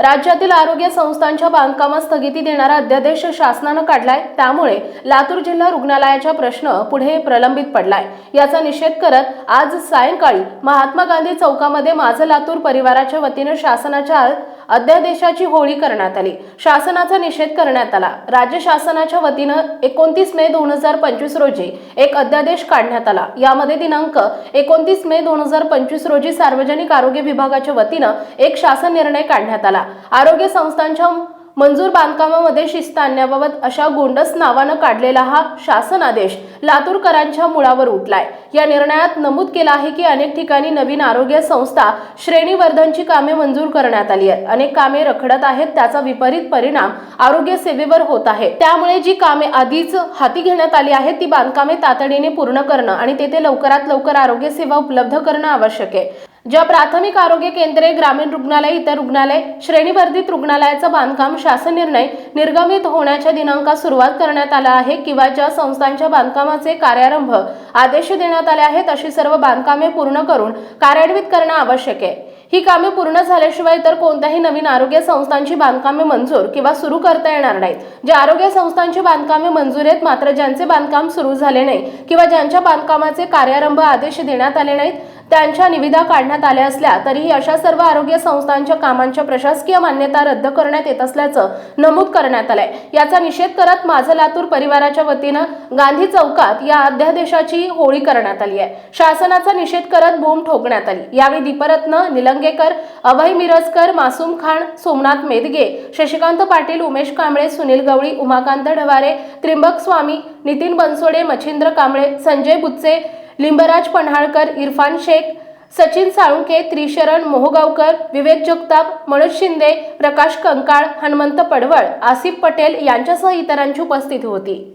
राज्यातील आरोग्य संस्थांच्या बांधकामास स्थगिती देणारा अध्यादेश शासनानं काढलाय. त्यामुळे लातूर जिल्हा रुग्णालयाचा प्रश्न पुढे प्रलंबित पडलाय. याचा निषेध करत आज सायंकाळी महात्मा गांधी चौकामध्ये माझं लातूर परिवाराच्या वतीनं शासनाच्या अध्यादेशाची होळी करण्यात आली. शासनाचा निषेध करण्यात आला. राज्य शासनाच्या वतीनं एकोणतीस मे दोन हजार पंचवीस रोजी एक अध्यादेश काढण्यात आला. यामध्ये दिनांक एकोणतीस मे दोन हजार पंचवीस रोजी सार्वजनिक आरोग्य विभागाच्या वतीनं एक शासन निर्णय काढण्यात आला. आरोग्य संस्थांच्या मंजूर बांधकामामध्ये शिस्त आणण्याबाबत अशा गोंडस नावानं काढलेला हा शासन आदेश लातूरकरांच्या मुळावर उठलाय. या निर्णयात नमूद केलं आहे की अनेक ठिकाणी नवीन आरोग्य संस्था श्रेणीवर्धनची कामे मंजूर करण्यात आली आहेत. अनेक कामे रखडत आहेत त्याचा विपरीत परिणाम आरोग्य सेवेवर होत आहे. त्यामुळे जी कामे आधीच हाती घेण्यात आली आहेत ती बांधकामे तातडीने पूर्ण करणं आणि तेथे लवकरात लवकर आरोग्य सेवा उपलब्ध करणं आवश्यक आहे. ज्या प्राथमिक आरोग्य केंद्रे ग्रामीण रुग्णालय इतर रुग्णालय श्रेणीवर्धित रुग्णालयाचं बांधकाम शासन निर्णय निर्गमित होण्याच्या दिनांकात सुरुवात करण्यात आला आहे किंवा ज्या संस्थांच्या बांधकामाचे कार्यारंभ आदेश देण्यात आले आहेत अशी सर्व बांधकामे पूर्ण करून कार्यान्वित करणं आवश्यक आहे. ही कामे पूर्ण झाल्याशिवाय इतर कोणत्याही नवीन आरोग्य संस्थांची बांधकामे मंजूर किंवा सुरू करता येणार नाहीत. ज्या आरोग्य संस्थांची बांधकामे मंजूर आहेत मात्र ज्यांचे बांधकाम सुरू झाले नाही किंवा ज्यांच्या बांधकामाचे कार्यारंभ आदेश देण्यात आले नाहीत त्यांच्या निविदा काढण्यात आल्या असल्या तरीही अशा सर्व आरोग्य संस्थांच्या कामांच्या प्रशासकीय मान्यता रद्द करण्यात येत असल्याचं नमूद करण्यात आलंय. याचा निषेध करत माझं लातूर परिवाराच्या वतीनं गांधी चौकात या अध्यादेशाची होळी करण्यात आली आहे. शासनाचा निषेध करत बोंब ठोकण्यात आली. यावेळी दीपरत्न निलंगेकर अभय मिरजकर मासूम खान सोमनाथ मेदगे शशिकांत पाटील उमेश कांबळे सुनील गवळी उमाकांत ढवारे त्रिंबक स्वामी नितीन बनसोडे मच्छिंद्र कांबळे संजय बुच्चे लिंबराज पन्हाळकर इरफान शेख सचिन साळुंके त्रिशरण मोहगावकर विवेक जगताप मनोज शिंदे प्रकाश कंकाळ हनुमंत पडवळ आसिफ पटेल यांच्यासह इतरांची उपस्थिती होती.